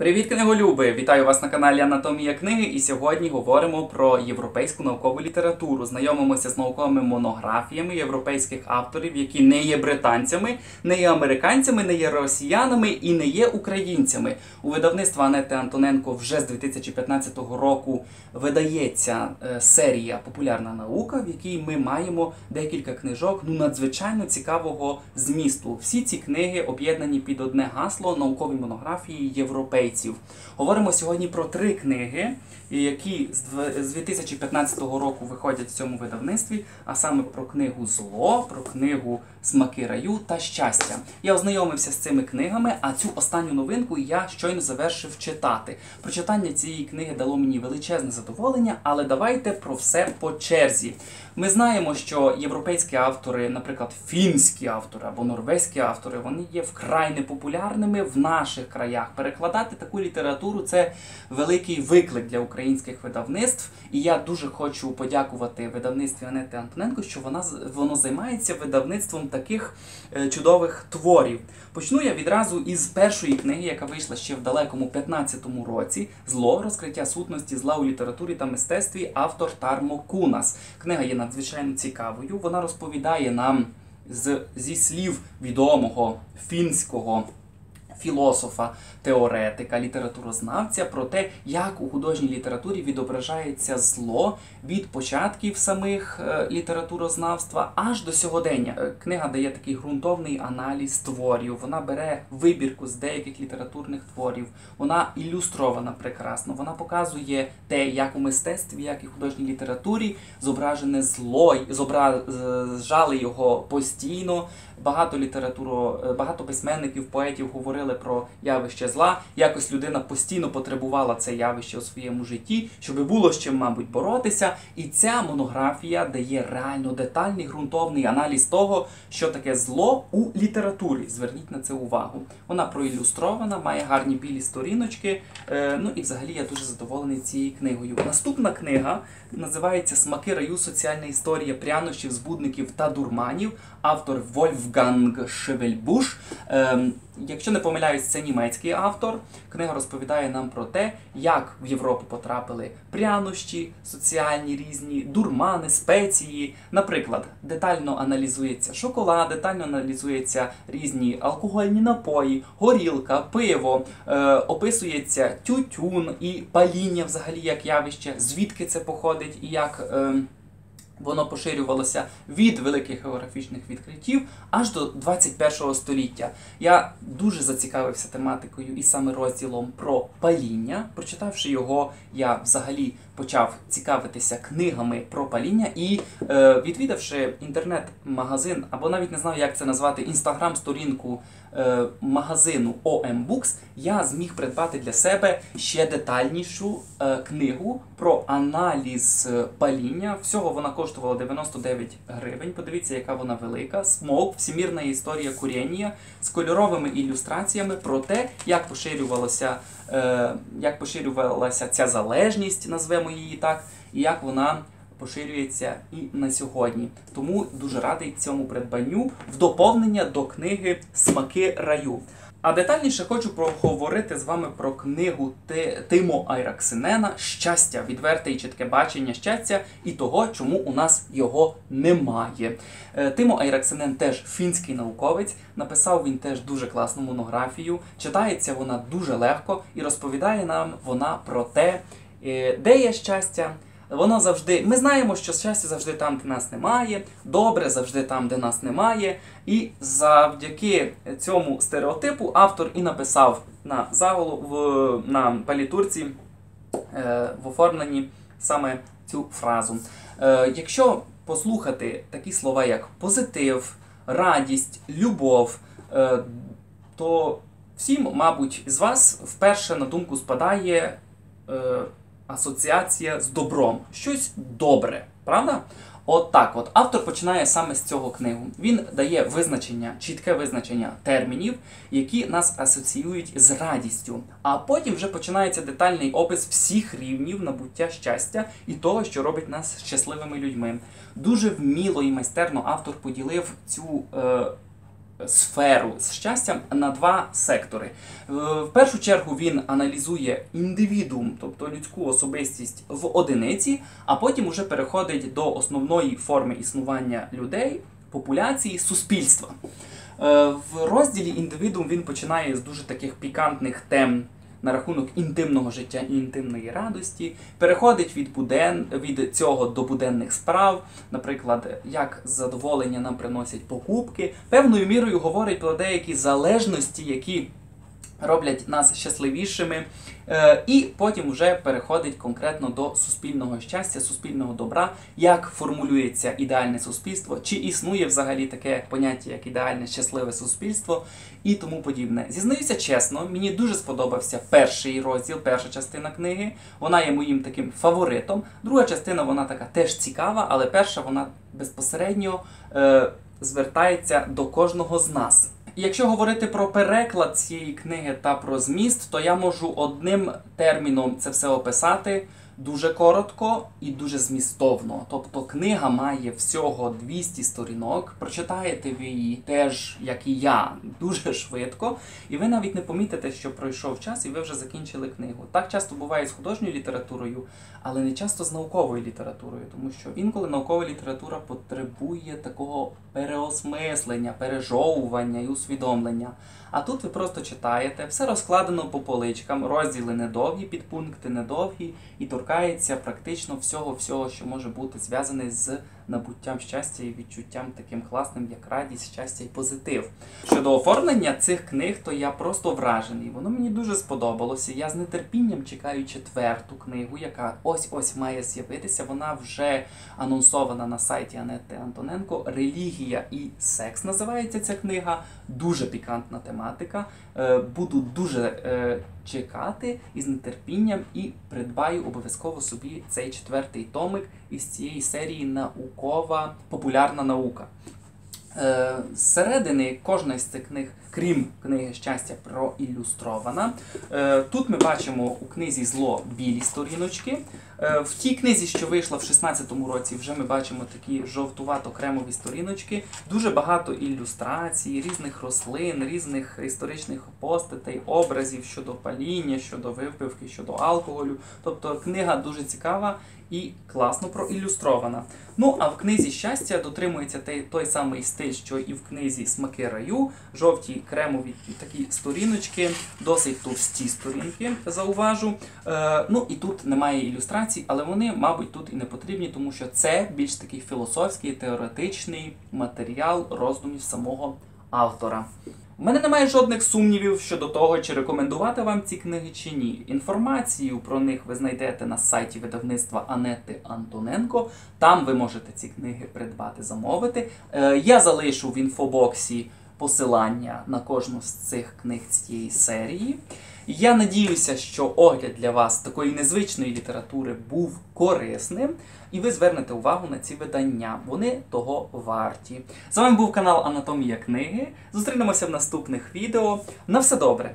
Привіт, книголюби! Вітаю вас на каналі Анатомія книги. І сьогодні говоримо про європейську наукову літературу. Знайомимося з науковими монографіями європейських авторів, які не є британцями, не є американцями, не є росіянами і не є українцями. У видавництва Анети Антоненко вже з 2015 року видається е, серія Популярна наука, в якій ми маємо декілька книжок ну надзвичайно цікавого змісту. Всі ці книги об'єднані під одне гасло наукові монографії європейців. Говоримо сьогодні про три книги, які з 2015 року виходять в цьому видавництві, а саме про книгу Зло, про книгу Смаки раю та щастя. Я ознайомився з цими книгами, а цю останню новинку я щойно завершив читати. Прочитання цієї книги дало мені величезне задоволення, але давайте про все по черзі. Ми знаємо, що європейські автори, наприклад, фінські автори або норвезькі автори, вони є вкрай непопулярними в наших краях. Перекладати таку літературу це великий виклик для українських видавництв. І я дуже хочу подякувати видавництві Анети Антоненко, що вона воно займається видавництвом таких е, чудових творів. Почну я відразу із першої книги, яка вийшла ще в далекому 15-му році. Зло розкриття сутності зла у літературі та мистецтві. Автор Тармо Кунас. Книга є надзвичайно цікавою. Вона розповідає нам з, зі слів відомого фінського філософа, теоретика, літературознавця про те, як у художній літературі відображається зло від початків самих е, літературознавства аж до сьогодення. Е, Книга дає такий ґрунтовний аналіз творів. Вона бере вибірку з деяких літературних творів. Вона ілюстрована прекрасно. Вона показує те, як у мистецтві, як і художній літературі зображене зло, зображали його постійно. Багато літературу, е, багато письменників, поетів говорили про явище зла. Якось людина постійно потребувала це явище у своєму житті, щоб було з чим, мабуть, боротися. І ця монографія дає реально детальний ґрунтовний аналіз того, що таке зло у літературі. Зверніть на це увагу. Вона проілюстрована, має гарні білі сторіночки. Е, Ну і взагалі я дуже задоволений цією книгою. Наступна книга називається Смаки раю. Соціальна історія прянощів, збудників та дурманів. Автор Вольфганг Шевельбуш. Ем, якщо не помиляюсь, це німецький автор. Книга розповідає нам про те, як в Європу потрапили прянощі, соціальні різні, дурмани, спеції. Наприклад, детально аналізується шоколад, детально аналізується різні алкогольні напої, горілка, пиво, е, описується тютюн і паління взагалі як явище, звідки це походить і як. ем, Воно поширювалося від великих географічних відкриттів аж до 21 століття. Я дуже зацікавився тематикою і саме розділом про паління. Прочитавши його, я взагалі почав цікавитися книгами про паління і е, відвідавши інтернет-магазин, або навіть не знаю, як це назвати, інстаграм-сторінку е, магазину OM Books, я зміг придбати для себе ще детальнішу е, книгу про аналіз е, паління. Всього вона коштувала 99 гривень. Подивіться, яка вона велика. Смок, всімірна історія куріння з кольоровими ілюстраціями про те, як поширювалося, е, як поширювалася ця залежність, назвемо її так, і як вона поширюється і на сьогодні. Тому дуже радий цьому придбанню в доповнення до книги Смаки раю. А детальніше хочу проговорити з вами про книгу Ти- Тимо Айраксинена Щастя, відверте і чітке бачення щастя і того, чому у нас його немає. Е, Тимо Айраксинен теж фінський науковець. Написав він теж дуже класну монографію. Читається вона дуже легко і розповідає нам вона про те, де є щастя. Воно завжди. Ми знаємо, що щастя завжди там, де нас немає, добре завжди там, де нас немає. І завдяки цьому стереотипу автор і написав на заголу в на палітурці е, в оформленні саме цю фразу. Е, якщо послухати такі слова, як позитив, радість, любов, е, то всім, мабуть, з вас вперше на думку спадає. Е, асоціація з добром. Щось добре, правда? От так от. Автор починає саме з цього книгу. Він дає визначення, чітке визначення термінів, які нас асоціюють з радістю. А потім вже починається детальний опис всіх рівнів набуття щастя і того, що робить нас щасливими людьми. Дуже вміло і майстерно автор поділив цю. Е, сферу з щастям на два сектори. Е, В першу чергу він аналізує індивідуум, тобто людську особистість в одиниці, а потім уже переходить до основної форми існування людей, популяції, суспільства. Е, В розділі індивідуум він починає з дуже таких пікантних тем на рахунок інтимного життя і інтимної радості, переходить від, буден, від цього до буденних справ, наприклад, як задоволення нам приносять покупки, певною мірою говорить про деякі залежності, які роблять нас щасливішими, е, і потім вже переходить конкретно до суспільного щастя, суспільного добра, як формулюється ідеальне суспільство, чи існує взагалі таке поняття, як ідеальне щасливе суспільство і тому подібне. Зізнаюся чесно, мені дуже сподобався перший розділ, перша частина книги. Вона є моїм таким фаворитом. Друга частина вона така теж цікава, але перша вона безпосередньо е, звертається до кожного з нас. Якщо говорити про переклад цієї книги та про зміст, то я можу одним терміном це все описати дуже коротко і дуже змістовно. Тобто книга має всього 200 сторінок. Прочитаєте ви її теж, як і я, дуже швидко, і ви навіть не помітите, що пройшов час, і ви вже закінчили книгу. Так часто буває з художньою літературою, але не часто з науковою літературою, тому що інколи наукова література потребує такого переосмислення, пережовування і усвідомлення. А тут ви просто читаєте, все розкладено по поличкам, розділи недовгі, підпункти недовгі, і торкається практично всього-всього, що може бути зв'язане з набуттям щастя і відчуттям таким класним, як радість, щастя і позитив. Щодо оформлення цих книг, то я просто вражений. Воно мені дуже сподобалося. Я з нетерпінням чекаю четверту книгу, яка ось-ось має з'явитися. Вона вже анонсована на сайті Анети Антоненко. Релігія і секс називається ця книга. Дуже пікантна тематика. Е, Буду дуже е, чекати із нетерпінням і придбаю обов'язково собі цей четвертий томик із цієї серії наукова популярна наука. Е, Зсередини кожної з цих книг, крім книги щастя, проілюстрована. Е, Тут ми бачимо у книзі зло білі сторіночки. Е, В тій книзі, що вийшла в 16-му році, вже ми бачимо такі жовтувато-кремові сторіночки. Дуже багато ілюстрацій, різних рослин, різних історичних постатей, образів щодо паління, щодо випивки, щодо алкоголю. Тобто книга дуже цікава і класно проілюстрована. Ну а в книзі щастя дотримується той, самий стиль, що і в книзі Смаки раю, жовті кремові такі сторіночки, досить товсті сторінки, зауважу. Е, ну і тут немає ілюстрацій, але вони, мабуть, тут і не потрібні, тому що це більш такий філософський, теоретичний матеріал роздумів самого автора. У мене немає жодних сумнівів щодо того, чи рекомендувати вам ці книги чи ні. Інформацію про них ви знайдете на сайті видавництва Анети Антоненко. Там ви можете ці книги придбати, замовити. Е, я залишу в інфобоксі посилання на кожну з цих книг цієї серії. Я надіюся, що огляд для вас такої незвичної літератури був корисним, і ви звернете увагу на ці видання. Вони того варті. З вами був канал Анатомія книги. Зустрінемося в наступних відео. На все добре!